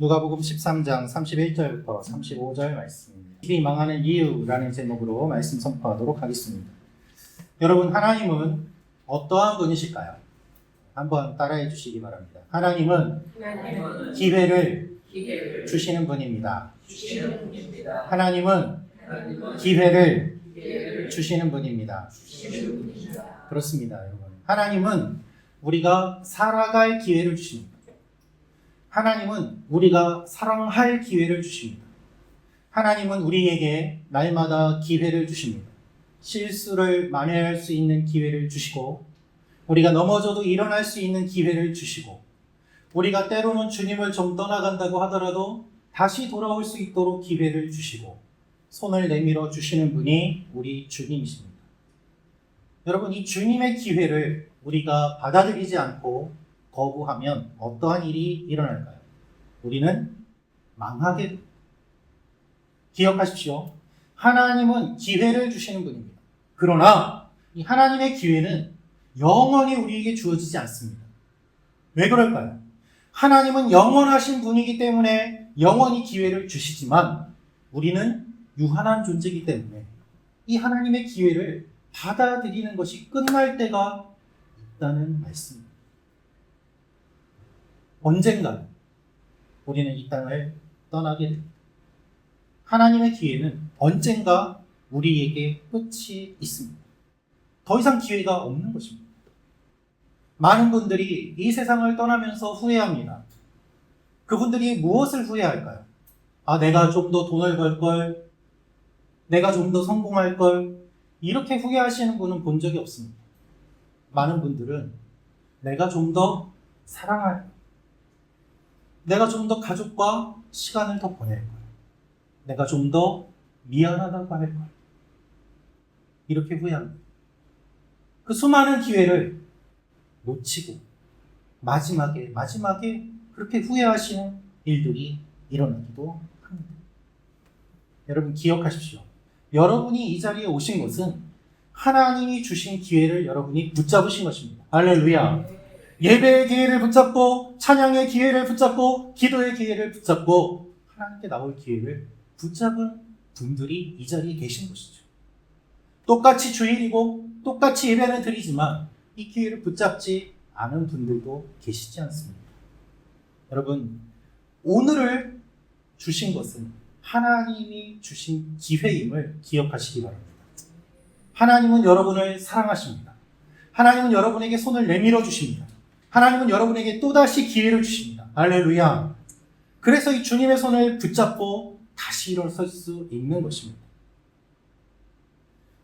누가복음 13장 31절부터 35절 말씀입니다. 길이 망하는 이유라는 제목으로 말씀 선포하도록 하겠습니다. 여러분 하나님은 어떠한 분이실까요? 한번 따라해 주시기 바랍니다. 하나님은 하나님은 기회를 기회를 주시는 분입니다. 주시는 분입니다. 하나님은 하나님은 기회를 기회를 주시는 분입니다. 주시는 분입니다. 그렇습니다, 여러분. 하나님은 우리가 살아갈 기회를 주십니다. 하나님은 우리가 사랑할 기회를 주십니다. 하나님은 우리에게 날마다 기회를 주십니다. 실수를 만회할 수 있는 기회를 주시고, 우리가 넘어져도 일어날 수 있는 기회를 주시고, 우리가 때로는 주님을 좀 떠나간다고 하더라도 다시 돌아올 수 있도록 기회를 주시고, 손을 내밀어 주시는 분이 우리 주님이십니다. 여러분, 이 주님의 기회를 우리가 받아들이지 않고 거부하면 어떠한 일이 일어날까요? 우리는 망하게. 기억하십시오. 하나님은 기회를 주시는 분입니다. 그러나 이 하나님의 기회는 영원히 우리에게 주어지지 않습니다. 왜 그럴까요? 하나님은 영원하신 분이기 때문에 영원히 기회를 주시지만 우리는 유한한 존재이기 때문에 이 하나님의 기회를 받아들이는 것이 끝날 때가 있다는 말씀입니다. 언젠가 우리는 이 땅을 떠나게 됩니다. 하나님의 기회는 언젠가 우리에게 끝이 있습니다. 더 이상 기회가 없는 것입니다. 많은 분들이 이 세상을 떠나면서 후회합니다. 그분들이 무엇을 후회할까요? 아, 내가 좀 더 돈을 벌 걸, 내가 좀 더 성공할 걸, 이렇게 후회하시는 분은 본 적이 없습니다. 많은 분들은 내가 좀 더 사랑할 걸, 내가 좀 더 가족과 시간을 더 보낼 걸, 내가 좀 더 미안하다고 할 걸, 이렇게 후회합니다. 그 수많은 기회를 놓치고 마지막에 마지막에 그렇게 후회하시는 일들이 일어나기도 합니다. 여러분 기억하십시오. 여러분이 이 자리에 오신 것은 하나님이 주신 기회를 여러분이 붙잡으신 것입니다. 할렐루야. 예배의 기회를 붙잡고 찬양의 기회를 붙잡고 기도의 기회를 붙잡고 하나님께 나올 기회를 붙잡은 분들이 이 자리에 계신 것이죠. 똑같이 주일이고 똑같이 예배는 드리지만 이 기회를 붙잡지 않은 분들도 계시지 않습니다. 여러분, 오늘을 주신 것은 하나님이 주신 기회임을 기억하시기 바랍니다. 하나님은 여러분을 사랑하십니다. 하나님은 여러분에게 손을 내밀어 주십니다. 하나님은 여러분에게 또다시 기회를 주십니다. 할렐루야. 그래서 이 주님의 손을 붙잡고 다시 일어설 수 있는 것입니다.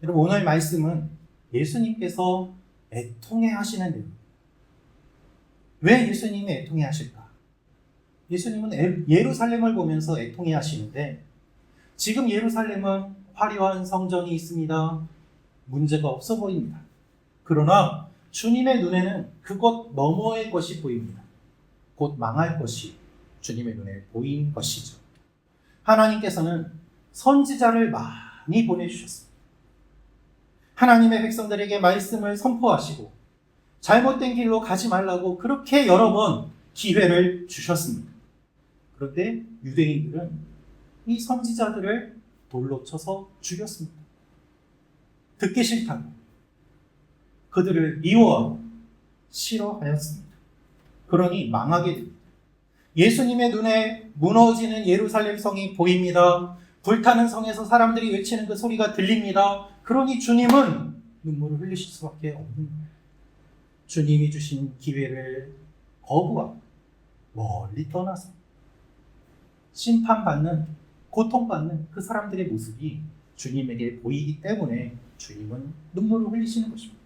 여러분, 오늘 말씀은 예수님께서 애통해 하시는 내용. 왜 예수님이 애통해 하실까? 예수님은 에- 예루살렘을 보면서 애통해 하시는데, 지금 예루살렘은 화려한 성전이 있습니다. 문제가 없어 보입니다. 그러나 주님의 눈에는 그것 너머의 것이 보입니다. 곧 망할 것이 주님의 눈에 보인 것이죠. 하나님께서는 선지자를 많이 보내주셨습니다. 하나님의 백성들에게 말씀을 선포하시고 잘못된 길로 가지 말라고 그렇게 여러 번 기회를 주셨습니다. 그런데 유대인들은 이 선지자들을 돌로 쳐서 죽였습니다. 듣기 싫다고 그들을 미워하고 싫어하였습니다. 그러니 망하게 됩니다. 예수님의 눈에 무너지는 예루살렘 성이 보입니다. 불타는 성에서 사람들이 외치는 그 소리가 들립니다. 그러니 주님은 눈물을 흘리실 수밖에 없는. 주님이 주신 기회를 거부하고 멀리 떠나서 심판받는, 고통받는 그 사람들의 모습이 주님에게 보이기 때문에 주님은 눈물을 흘리시는 것입니다.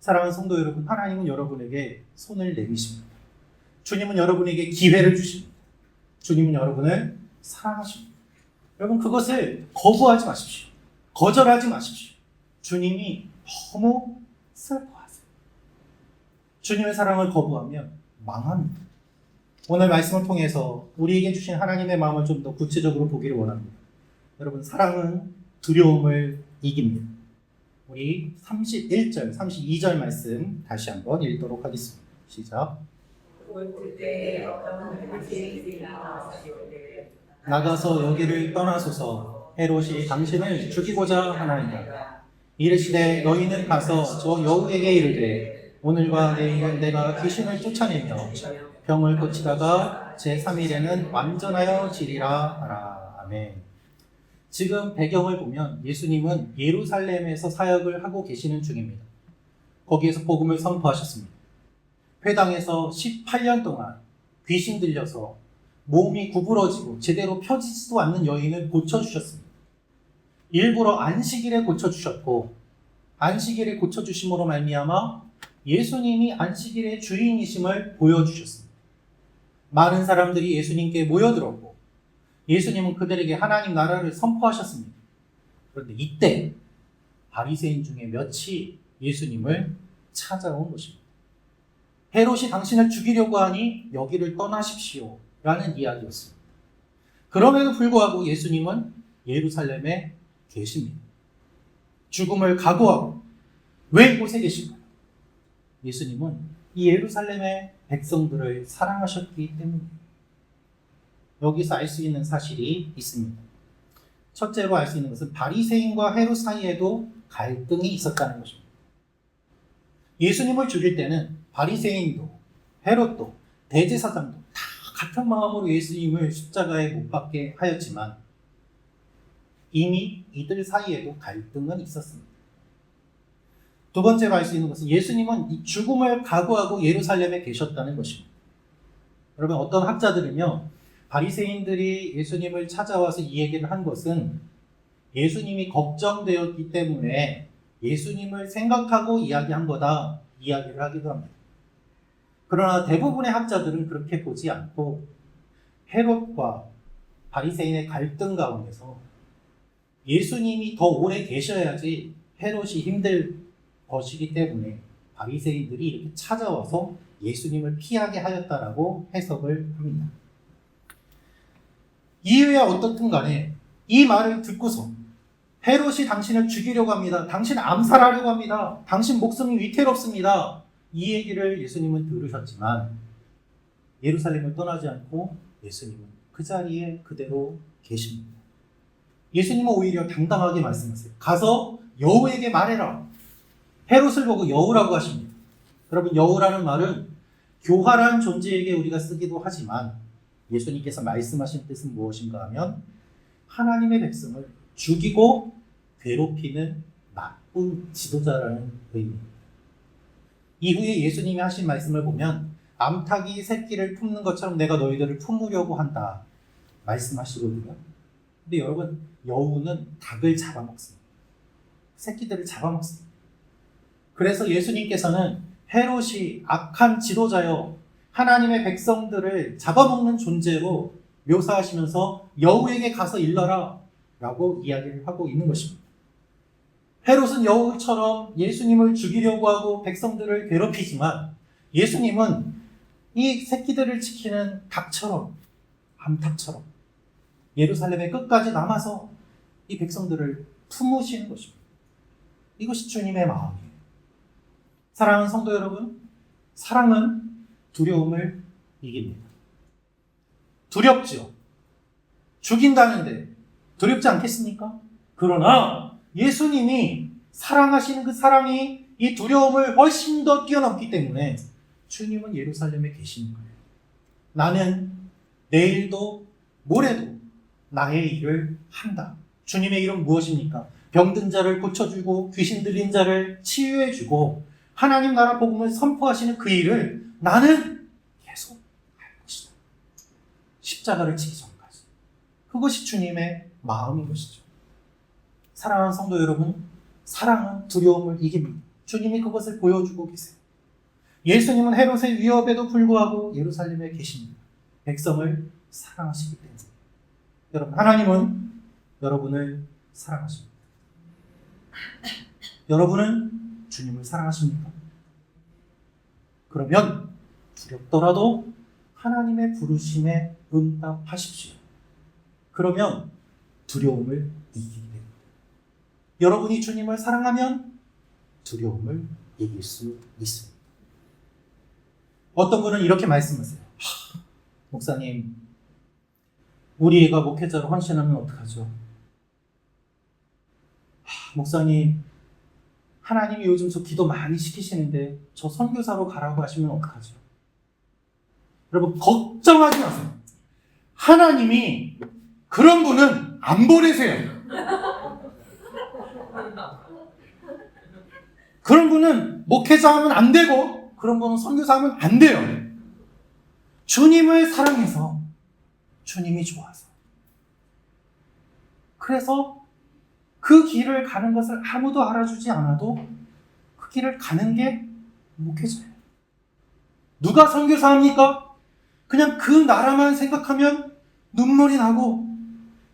사랑하는 성도 여러분, 하나님은 여러분에게 손을 내미십니다. 주님은 여러분에게 기회를 주십니다. 주님은 여러분을 사랑하십니다. 여러분 그것을 거부하지 마십시오. 거절하지 마십시오. 주님이 너무 슬퍼하세요. 주님의 사랑을 거부하면 망합니다. 오늘 말씀을 통해서 우리에게 주신 하나님의 마음을 좀 더 구체적으로 보기를 원합니다. 여러분 사랑은 두려움을 이깁니다. 우리 31절, 32절 말씀 다시 한번 읽도록 하겠습니다. 시작. 나가서 여기를 떠나소서 헤롯이 당신을 죽이고자 하나이다. 이르시되 너희는 가서 저 여우에게 이르되 오늘과 내일은 내가 귀신을 쫓아내며 병을 고치다가 제3일에는 완전하여 지리라 하라. 아멘. 지금 배경을 보면 예수님은 예루살렘에서 사역을 하고 계시는 중입니다. 거기에서 복음을 선포하셨습니다. 회당에서 18년 동안 귀신 들려서 몸이 구부러지고 제대로 펴지지도 않는 여인을 고쳐주셨습니다. 일부러 안식일에 고쳐주셨고 안식일에 고쳐주심으로 말미암아 예수님이 안식일의 주인이심을 보여주셨습니다. 많은 사람들이 예수님께 모여들었고 예수님은 그들에게 하나님 나라를 선포하셨습니다. 그런데 이때 바리새인 중에 몇이 예수님을 찾아온 것입니다. 헤롯이 당신을 죽이려고 하니 여기를 떠나십시오. 라는 이야기였습니다. 그럼에도 불구하고 예수님은 예루살렘에 계십니다. 죽음을 각오하고 왜 이곳에 계신가요? 예수님은 이 예루살렘의 백성들을 사랑하셨기 때문입니다. 여기서 알 수 있는 사실이 있습니다. 첫째로 알 수 있는 것은 바리새인과 헤롯 사이에도 갈등이 있었다는 것입니다. 예수님을 죽일 때는 바리새인도 헤롯도 대제사장도 다 같은 마음으로 예수님을 십자가에 못 박게 하였지만 이미 이들 사이에도 갈등은 있었습니다. 두 번째로 알 수 있는 것은 예수님은 이 죽음을 각오하고 예루살렘에 계셨다는 것입니다. 여러분 어떤 학자들은요 바리새인들이 예수님을 찾아와서 이 얘기를 한 것은 예수님이 걱정되었기 때문에 예수님을 생각하고 이야기한 거다 이야기를 하기도 합니다. 그러나 대부분의 학자들은 그렇게 보지 않고 헤롯과 바리새인의 갈등 가운데서 예수님이 더 오래 계셔야지 헤롯이 힘들 것이기 때문에 바리새인들이 이렇게 찾아와서 예수님을 피하게 하였다라고 해석을 합니다. 이유야 어떻든 간에 이 말을 듣고서 헤롯이 당신을 죽이려고 합니다. 당신을 암살하려고 합니다. 당신 목숨이 위태롭습니다. 이 얘기를 예수님은 들으셨지만 예루살렘을 떠나지 않고 예수님은 그 자리에 그대로 계십니다. 예수님은 오히려 당당하게 말씀하세요. 가서 여우에게 말해라. 헤롯을 보고 여우라고 하십니다. 여러분 여우라는 말은 교활한 존재에게 우리가 쓰기도 하지만 예수님께서 말씀하신 뜻은 무엇인가 하면 하나님의 백성을 죽이고 괴롭히는 나쁜 지도자라는 의미입니다. 이후에 예수님이 하신 말씀을 보면 암탉이 새끼를 품는 것처럼 내가 너희들을 품으려고 한다 말씀하시거든요. 근데 여러분 여우는 닭을 잡아먹습니다. 새끼들을 잡아먹습니다. 그래서 예수님께서는 헤롯이 악한 지도자여 하나님의 백성들을 잡아먹는 존재로 묘사하시면서 여우에게 가서 일러라 라고 이야기를 하고 있는 것입니다. 헤롯은 여우처럼 예수님을 죽이려고 하고 백성들을 괴롭히지만 예수님은 이 새끼들을 지키는 닭처럼 암탉처럼 예루살렘의 끝까지 남아서 이 백성들을 품으시는 것입니다. 이것이 주님의 마음이에요. 사랑하는 성도 여러분, 사랑은 두려움을 이깁니다. 두렵죠. 죽인다는데 두렵지 않겠습니까? 그러나 예수님이 사랑하시는 그 사랑이 이 두려움을 훨씬 더 뛰어넘기 때문에 주님은 예루살렘에 계시는 거예요. 나는 내일도 모레도 나의 일을 한다. 주님의 일은 무엇입니까? 병든 자를 고쳐주고 귀신 들린 자를 치유해주고 하나님 나라 복음을 선포하시는 그 일을 나는 계속 할 것이다. 십자가를 지기 전까지. 그것이 주님의 마음인 것이죠. 사랑하는 성도 여러분, 사랑은 두려움을 이깁니다. 주님이 그것을 보여주고 계세요. 예수님은 헤롯의 위협에도 불구하고 예루살렘에 계십니다. 백성을 사랑하시기 때문에. 여러분, 하나님은 여러분을 사랑하십니다. 여러분은 주님을 사랑하십니까? 그러면 두렵더라도 하나님의 부르심에 응답하십시오. 그러면 두려움을 이기게 됩니다. 여러분이 주님을 사랑하면 두려움을 이길 수 있습니다. 어떤 분은 이렇게 말씀하세요. "하, 목사님, 우리 애가 목회자로 헌신하면 어떡하죠? 하, 목사님, 하나님이 요즘 저 기도 많이 시키시는데 저 선교사로 가라고 하시면 어떡하죠? 여러분 걱정하지 마세요. 하나님이 그런 분은 안 보내세요. 그런 분은 목회자 하면 안 되고 그런 분은 선교사 하면 안 돼요. 주님을 사랑해서 주님이 좋아서 그래서 그 길을 가는 것을 아무도 알아주지 않아도 그 길을 가는 게 목회자예요. 누가 선교사 합니까? 그냥 그 나라만 생각하면 눈물이 나고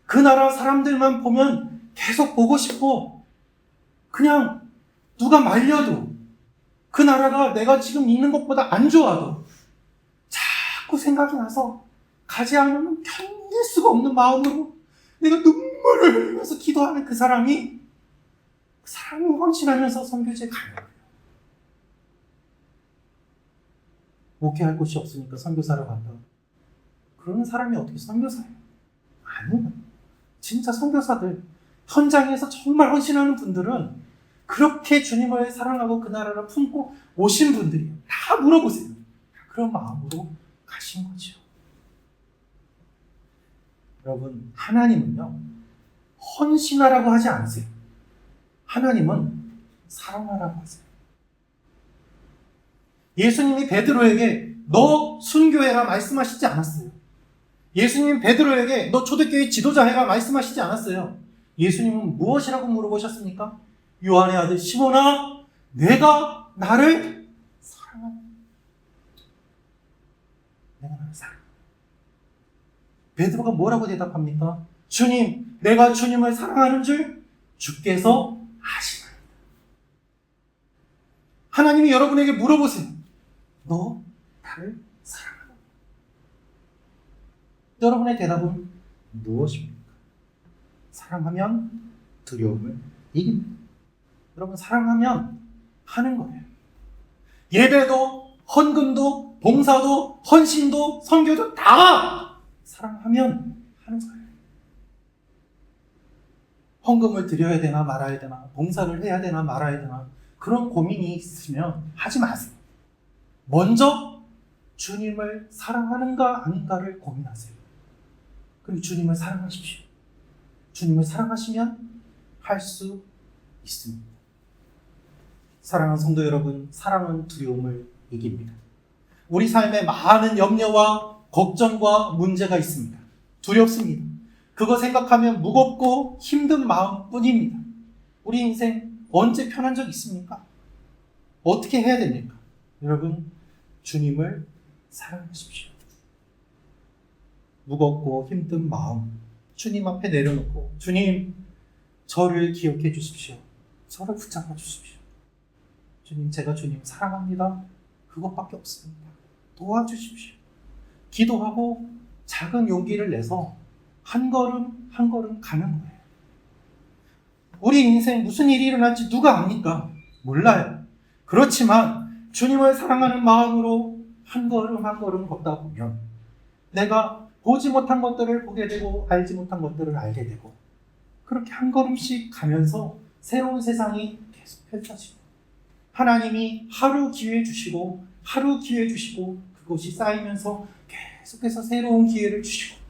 그 나라 사람들만 보면 계속 보고 싶고 그냥 누가 말려도 그 나라가 내가 지금 있는 것보다 안 좋아도 자꾸 생각이 나서 가지 않으면 견딜 수가 없는 마음으로 내가 눈물을 흘리면서 기도하는 그 사람이 그 사람이 헌신하면서 선교지에 가는 거예요. 목회할 곳이 없으니까 선교사로 간다. 그러는 사람이 어떻게 선교사예요? 아니요. 진짜 선교사들 현장에서 정말 헌신하는 분들은 그렇게 주님을 사랑하고 그 나라를 품고 오신 분들이에요. 다 물어보세요. 그런 마음으로 가신 거죠. 여러분, 하나님은요, 헌신하라고 하지 않으세요. 하나님은 사랑하라고 하세요. 예수님이 베드로에게 너 순교해라 말씀하시지 않았어요. 예수님 베드로에게 너 초대교회 지도자 해라 말씀하시지 않았어요. 예수님은 무엇이라고 물어보셨습니까? 요한의 아들 시몬아, 내가 나를. 베드로가 뭐라고 대답합니까? 주님, 내가 주님을 사랑하는 줄 주께서 아시나이다. 하나님이 여러분에게 물어보세요. 너 나를 사랑하나? 여러분의 대답은 무엇입니까? 사랑하면 두려움을 이깁니다. 여러분 사랑하면 하는 거예요. 예배도 헌금도 봉사도 헌신도 선교도 다 사랑하면 하는 거예요. 헌금을 드려야 되나 말아야 되나 봉사를 해야 되나 말아야 되나 그런 고민이 있으면 하지 마세요. 먼저 주님을 사랑하는가 아닌가를 고민하세요. 그리고 주님을 사랑하십시오. 주님을 사랑하시면 할 수 있습니다. 사랑하는 성도 여러분, 사랑은 두려움을 이깁니다. 우리 삶에 많은 염려와 걱정과 문제가 있습니다. 두렵습니다. 그거 생각하면 무겁고 힘든 마음뿐입니다. 우리 인생 언제 편한 적 있습니까? 어떻게 해야 됩니까? 여러분, 주님을 사랑하십시오. 무겁고 힘든 마음, 주님 앞에 내려놓고, 주님, 저를 기억해 주십시오. 저를 붙잡아 주십시오. 주님, 제가 주님 사랑합니다. 그것밖에 없습니다. 도와주십시오. 기도하고 작은 용기를 내서 한 걸음 한 걸음 가는 거예요. 우리 인생 무슨 일이 일어날지 누가 압니까? 몰라요. 그렇지만 주님을 사랑하는 마음으로 한 걸음 한 걸음 걷다 보면 내가 보지 못한 것들을 보게 되고 알지 못한 것들을 알게 되고 그렇게 한 걸음씩 가면서 새로운 세상이 계속 펼쳐집니다. 하나님이 하루 기회 주시고 하루 기회 주시고 그것이 쌓이면서 계속해서 새로운 기회를 주시고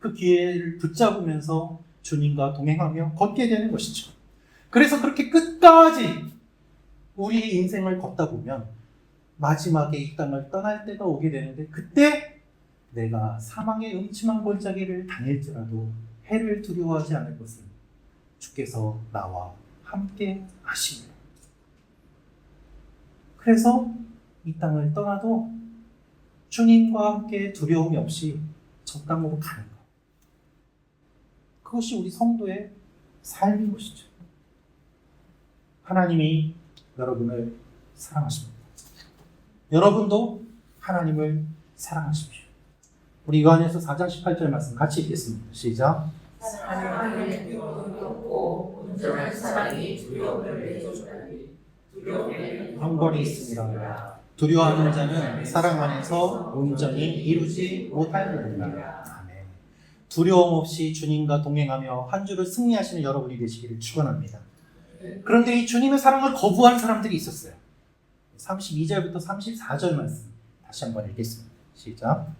그 기회를 붙잡으면서 주님과 동행하며 걷게 되는 것이죠. 그래서 그렇게 끝까지 우리 인생을 걷다 보면 마지막에 이 땅을 떠날 때가 오게 되는데 그때 내가 사망의 음침한 골짜기를 다닐지라도 해를 두려워하지 않을 것은 주께서 나와 함께 하시니 그래서 이 땅을 떠나도 주님과 함께 두려움이 없이 저 땅으로 가는 것. 그것이 우리 성도의 삶인 것이죠. 하나님이 여러분을 사랑하십니다. 여러분도 하나님을 사랑하십시오. 우리 요한에서 4장 18절 말씀 같이 읽겠습니다. 시작. 하나님의 두려움이 없고 온전한 사랑이 두려움을 내주다니 두려움에는 형벌이 있습니다. 두려워하는 자는 사랑 안에서 온전히 이루지 못하느니라. 아멘. 두려움 없이 주님과 동행하며 한 주를 승리하시는 여러분이 되시기를 축원합니다. 그런데 이 주님의 사랑을 거부한 사람들이 있었어요. 32절부터 34절 말씀 다시 한번 읽겠습니다. 시작.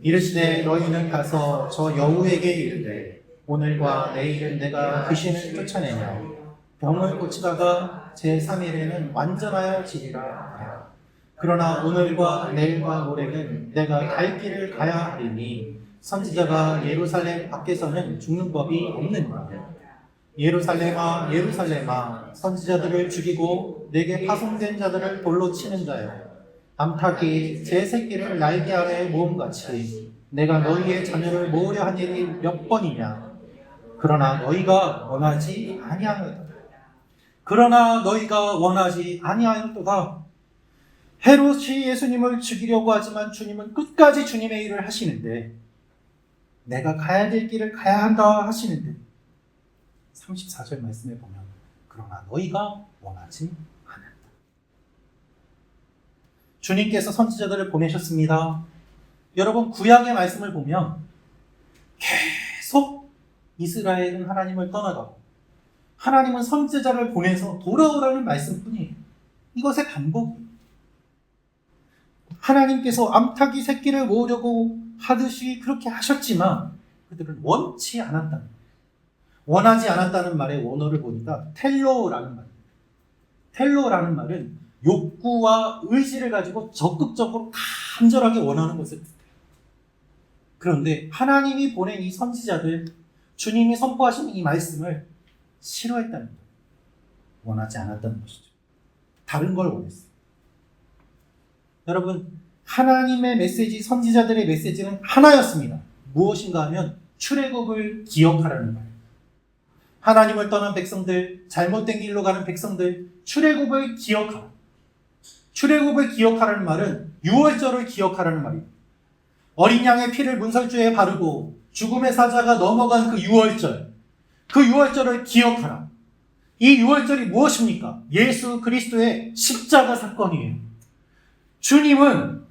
이르시되 너희는 가서 저 여우에게 이르되 오늘과 내일은 내가 귀신을 쫓아내냐 병을 고치다가 제3일에는 완전하여 지리라 그러나 오늘과 내일과 모레는 내가 갈 길을 가야 하리니 선지자가 예루살렘 밖에서는 죽는 법이 없느니라 예루살렘아 예루살렘아 선지자들을 죽이고 내게 파송된 자들을 돌로 치는 자여. 암탉이 제 새끼를 날개 아래 모음같이 내가 너희의 자녀를 모으려 한 일이 몇 번이냐? 그러나 너희가 원하지 아니하였다. 그러나 너희가 원하지 아니하였도다. 헤롯이 예수님을 죽이려고 하지만 주님은 끝까지 주님의 일을 하시는데 내가 가야 될 길을 가야 한다 하시는데 34절 말씀에 보면 그러나 너희가 원하지 않았다. 주님께서 선지자들을 보내셨습니다. 여러분 구약의 말씀을 보면 계속 이스라엘은 하나님을 떠나가고 하나님은 선지자를 보내서 돌아오라는 말씀뿐이에요. 이것의 반복이에요. 하나님께서 암탉이 새끼를 모으려고 하듯이 그렇게 하셨지만 그들은 원치 거예요. 원하지 않았다는 말의 원어를 보니까 텔로라는 말. 텔로라는 말은 욕구와 의지를 가지고 적극적으로 간절하게 원하는 것을 뜻해요. 그런데 하나님이 보낸 이 선지자들, 주님이 선포하신 이 말씀을 싫어했다는 거예요. 원하지 않았다는 것이죠. 다른 걸 원했어요. 여러분, 하나님의 메시지, 선지자들의 메시지는 하나였습니다. 무엇인가 하면 출애굽을 기억하라는 거예요. 하나님을 떠난 백성들, 잘못된 길로 가는 백성들, 출애굽을 기억하라. 출애굽을 기억하라는 말은 유월절을 기억하라는 말입니다. 어린 양의 피를 문설주에 바르고 죽음의 사자가 넘어간 그 유월절, 그 유월절을 기억하라. 이 유월절이 무엇입니까? 예수 그리스도의 십자가 사건이에요. 주님은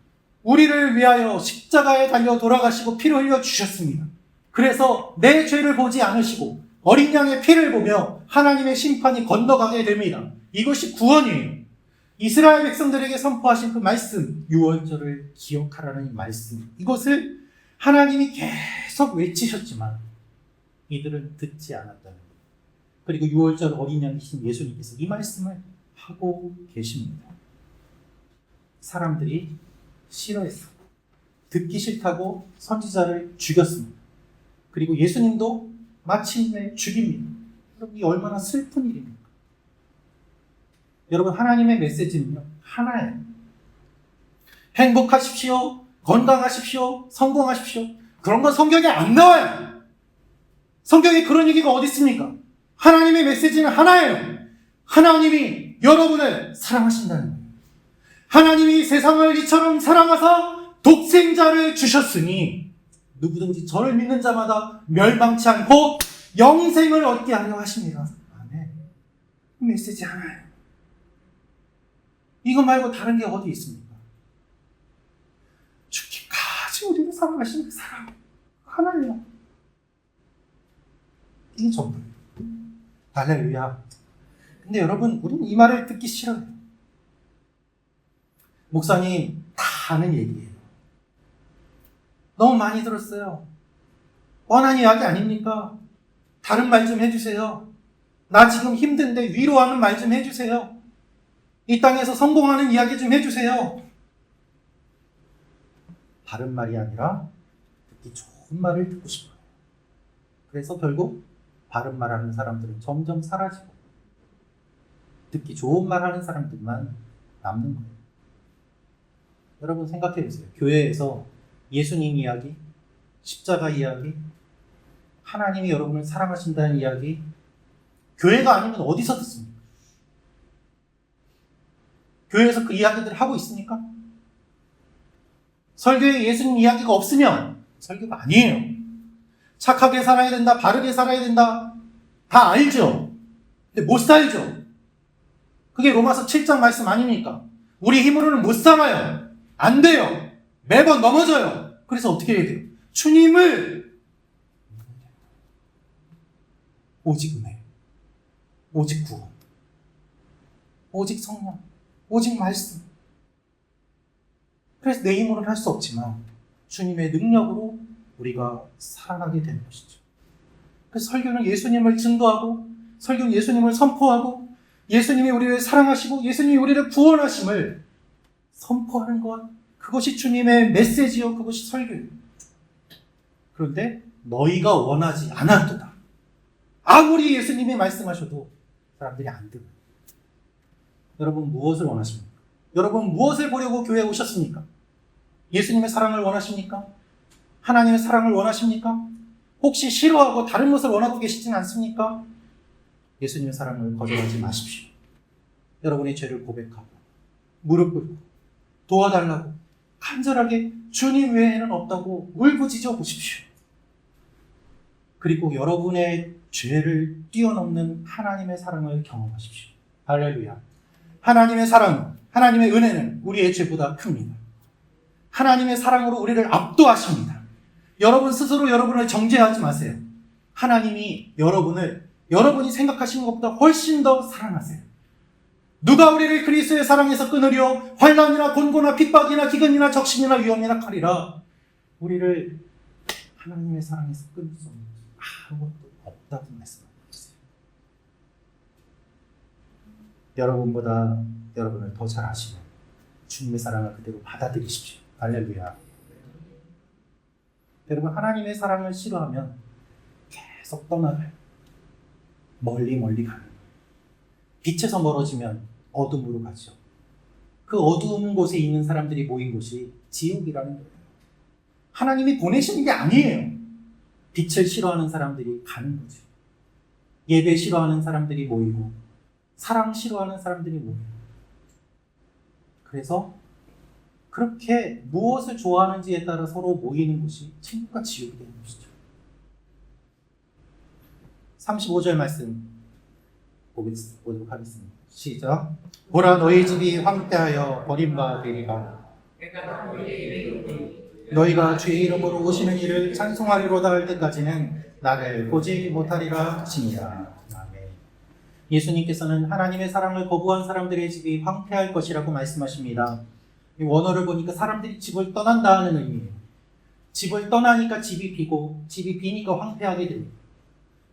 우리를 위하여 십자가에 달려 돌아가시고 피를 흘려 주셨습니다. 그래서 내 죄를 보지 않으시고 어린 양의 피를 보며 하나님의 심판이 건너가게 됩니다. 이것이 구원이에요. 이스라엘 백성들에게 선포하신 그 말씀, 유월절을 기억하라는 이 말씀. 이것을 하나님이 계속 외치셨지만 이들은 듣지 않았다는 거예요. 그리고 유월절 어린 양이신 예수님께서 이 말씀을 하고 계십니다. 사람들이 싫어했어. 듣기 싫다고 선지자를 죽였습니다. 그리고 예수님도 마침내 죽입니다. 여러분, 이 얼마나 슬픈 일입니까? 여러분, 하나님의 메시지는요, 하나예요. 행복하십시오. 건강하십시오. 성공하십시오. 그런 건 성경에 안 나와요. 성경에 그런 얘기가 어디 있습니까? 하나님의 메시지는 하나예요. 하나님이 여러분을 사랑하신다는 거예요. 하나님이 세상을 이처럼 사랑하사 독생자를 주셨으니 누구든지 저를 믿는 자마다 멸망치 않고 영생을 얻게 하려 하십니다. 아멘. 이 메시지 하나예요. 이거 말고 다른 게 어디 있습니까? 죽기까지 우리를 사랑하시는 그 사랑 하나예요. 이게 전부예요. 할렐루야. 근데 여러분, 우리는 이 말을 듣기 싫어요. 목사님, 다 아는 얘기예요. 너무 많이 들었어요. 뻔한 이야기 아닙니까? 다른 말 좀 해주세요. 나 지금 힘든데 위로하는 말 좀 해주세요. 이 땅에서 성공하는 이야기 좀 해주세요. 다른 말이 아니라 듣기 좋은 말을 듣고 싶어요. 그래서 결국 바른 말 하는 사람들은 점점 사라지고 듣기 좋은 말 하는 사람들만 남는 거예요. 여러분 생각해 보세요. 교회에서 예수님 이야기, 십자가 이야기, 하나님이 여러분을 사랑하신다는 이야기, 교회가 아니면 어디서 듣습니까? 교회에서 그 이야기들을 하고 있습니까? 설교에 예수님 이야기가 없으면 설교가 아니에요. 착하게 살아야 된다, 바르게 살아야 된다, 다 알죠? 근데 못 살죠? 그게 로마서 7장 말씀 아닙니까? 우리 힘으로는 못 살아요. 안 돼요. 매번 넘어져요. 그래서 어떻게 해야 돼요? 주님을 오직 은혜, 오직 구원, 오직 성령, 오직 말씀. 그래서 내 힘으로는 할 수 없지만 주님의 능력으로 우리가 살아가게 되는 것이죠. 그래서 설교는 예수님을 증거하고 설교는 예수님을 선포하고 예수님이 우리를 사랑하시고 예수님이 우리를 구원하심을 선포하는 것 그것이 주님의 메시지요 그것이 설교예요. 그런데 너희가 원하지 않았도다. 아무리 예수님이 말씀하셔도 사람들이 안 들어요. 여러분 무엇을 원하십니까? 여러분 무엇을 보려고 교회에 오셨습니까? 예수님의 사랑을 원하십니까? 하나님의 사랑을 원하십니까? 혹시 싫어하고 다른 것을 원하고 계시진 않습니까? 예수님의 사랑을 거절하지 마십시오. 여러분의 죄를 고백하고 무릎 꿇고 도와달라고 간절하게 주님 외에는 없다고 울부짖어 보십시오. 그리고 여러분의 죄를 뛰어넘는 하나님의 사랑을 경험하십시오. 할렐루야. 하나님의 사랑, 하나님의 은혜는 우리의 죄보다 큽니다. 하나님의 사랑으로 우리를 압도하십니다. 여러분 스스로 여러분을 정죄하지 마세요. 하나님이 여러분을 여러분이 생각하시는 것보다 훨씬 더 사랑하세요. 누가 우리를 그리스도의 사랑에서 끊으려 환란이나 곤고나 핍박이나 기근이나 적신이나 위험이나 칼이라 우리를 하나님의 사랑에서 끊을 수 없는 아무것도 없다고 말씀하고 있어요. 여러분보다 여러분을 더 잘 아시는 주님의 사랑을 그대로 받아들이십시오. 할렐루야. 여러분 하나님의 사랑을 싫어하면 계속 떠나가요. 멀리 멀리 거예요. 빛에서 멀어지면 어둠으로 가죠. 그 어두운 곳에 있는 사람들이 모인 곳이 지옥이라는 거예요. 하나님이 보내시는 게 아니에요. 빛을 싫어하는 사람들이 가는 거죠. 예배 싫어하는 사람들이 모이고 사랑 싫어하는 사람들이 모여요. 그래서 그렇게 무엇을 좋아하는지에 따라 서로 모이는 곳이 천국과 지옥이 되는 것이죠. 35절 말씀 보도록 하겠습니다. 시작. 보라 너희 집이 황폐하여 되리라. 내가 너희에게 이르노니 너희가 주의 이름으로 오시는 이를 찬송하리로다 할 때까지는 나를 보지 못하리라 하시니라. 예수님께서는 하나님의 사랑을 거부한 사람들의 집이 황폐할 것이라고 말씀하십니다. 이 원어를 보니까 사람들이 집을 떠난다는 의미예요. 집을 떠나니까 집이 비고 집이 비니까 황폐하게 됩니다.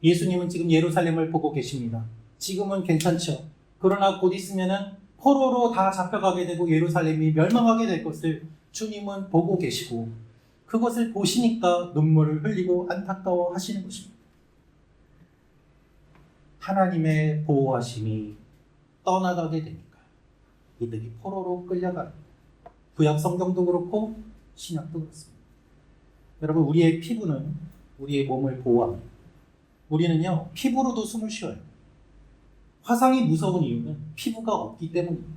예수님은 지금 예루살렘을 보고 계십니다. 지금은 괜찮죠. 그러나 곧 있으면은 포로로 다 잡혀가게 되고 예루살렘이 멸망하게 될 것을 주님은 보고 계시고 그것을 보시니까 눈물을 흘리고 안타까워 하시는 것입니다. 하나님의 보호하심이 떠나가게 되니까 이들이 포로로 끌려가는 구약 성경도 그렇고 신약도 그렇습니다. 여러분 우리의 피부는 우리의 몸을 보호합니다. 우리는요 피부로도 숨을 쉬어요. 화상이 무서운 이유는 피부가 없기 때문입니다.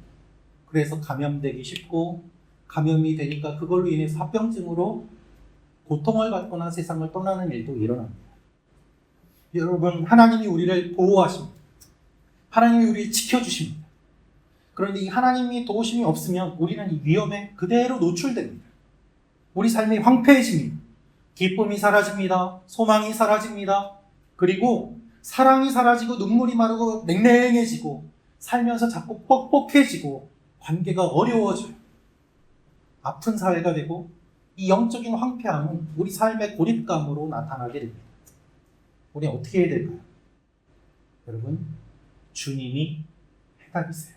그래서 감염되기 쉽고 감염이 되니까 그걸로 인해서 합병증으로 고통을 받거나 세상을 떠나는 일도 일어납니다. 여러분, 하나님이 우리를 보호하십니다. 하나님이 우리를 지켜주십니다. 그런데 이 하나님이 도우심이 없으면 우리는 이 위험에 그대로 노출됩니다. 우리 삶이 황폐해집니다. 기쁨이 사라집니다. 소망이 사라집니다. 그리고 사랑이 사라지고 눈물이 마르고 냉랭해지고 살면서 자꾸 뻑뻑해지고 관계가 어려워져요. 아픈 사회가 되고 이 영적인 황폐함은 우리 삶의 고립감으로 나타나게 됩니다. 우리 어떻게 해야 될까요? 여러분, 주님이 해답이세요.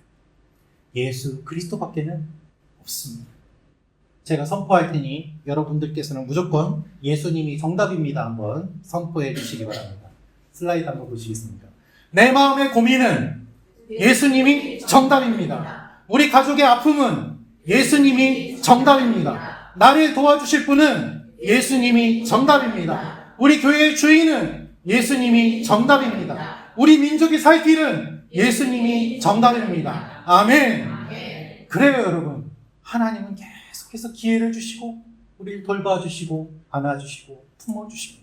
예수 그리스도밖에는 없습니다. 제가 선포할 테니 여러분들께서는 무조건 예수님이 정답입니다. 한번 선포해 주시기 바랍니다. 슬라이드 한번 보시겠습니까? 내 마음의 고민은 예수님이 정답입니다. 우리 가족의 아픔은 예수님이 정답입니다. 나를 도와주실 분은 예수님이 정답입니다. 우리 교회의 주인은 예수님이 정답입니다. 우리 민족이 살 길은 예수님이 정답입니다. 아멘. 그래요, 여러분. 하나님은 계속해서 기회를 주시고, 우리를 돌봐주시고, 안아주시고, 품어주십니다.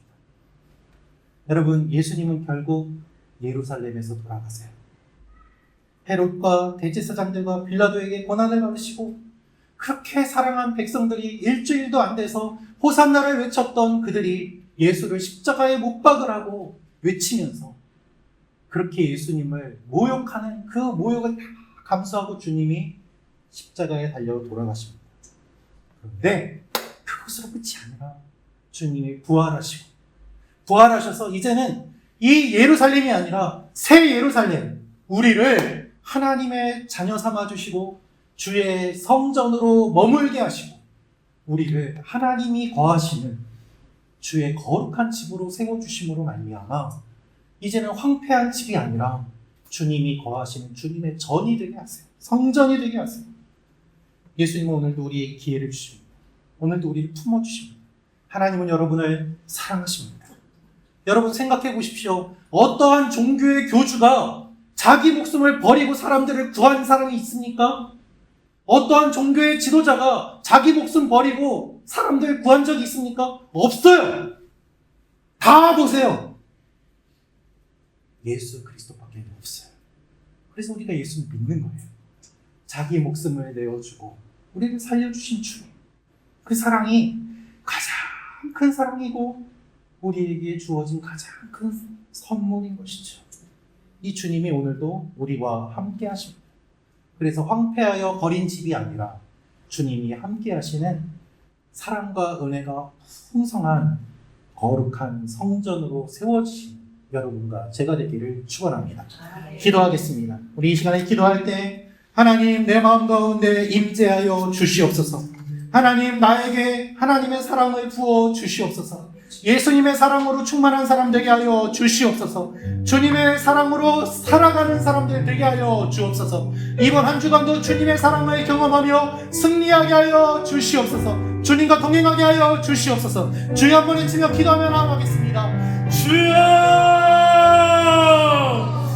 여러분, 예수님은 결국 예루살렘에서 돌아가세요. 헤롯과 대제사장들과 빌라도에게 고난을 받으시고 그렇게 사랑한 백성들이 일주일도 안 돼서 호산나를 외쳤던 그들이 예수를 십자가에 못 박으라고 외치면서 그렇게 예수님을 모욕하는 그 모욕을 다 감수하고 주님이 십자가에 달려 돌아가십니다. 그런데 그것으로 끝이 아니라 주님이 부활하시고 부활하셔서 이제는 이 예루살렘이 아니라 새 예루살렘 우리를 하나님의 자녀 삼아 주시고 주의 성전으로 머물게 하시고 우리를 하나님이 거하시는 주의 거룩한 집으로 세워 주심으로 말미암아 이제는 황폐한 집이 아니라 주님이 거하시는 주님의 전이 되게 하세요. 성전이 되게 하세요. 예수님은 오늘도 우리에게 기회를 주십니다. 오늘도 우리를 품어 주십니다. 하나님은 여러분을 사랑하십니다. 여러분 생각해 보십시오. 어떠한 종교의 교주가 자기 목숨을 버리고 사람들을 구한 사람이 있습니까? 어떠한 종교의 지도자가 자기 목숨 버리고 사람들 구한 적이 있습니까? 없어요. 다 보세요. 예수 그리스도밖에 없어요. 그래서 우리가 예수를 믿는 거예요. 자기 목숨을 내어주고 우리를 살려주신 주님. 그 사랑이 가장 큰 사랑이고 우리에게 주어진 가장 큰 선물인 것이죠. 이 주님이 오늘도 우리와 함께 하십니다. 그래서 황폐하여 버린 집이 아니라 주님이 함께 하시는 사랑과 은혜가 풍성한 거룩한 성전으로 세워지신 여러분과 제가 되기를 축원합니다. 기도하겠습니다. 우리 이 시간에 기도할 때 하나님 내 마음 가운데 임재하여 주시옵소서. 하나님 나에게 하나님의 사랑을 부어 주시옵소서. 예수님의 사랑으로 충만한 사람 되게 하여 주시옵소서. 주님의 사랑으로 살아가는 사람들 되게 하여 주옵소서. 이번 한 주간도 주님의 사랑을 경험하며 승리하게 하여 주시옵소서. 주님과 동행하게 하여 주시옵소서. 주여 한번 외치며 기도하며 나아가겠습니다. 주여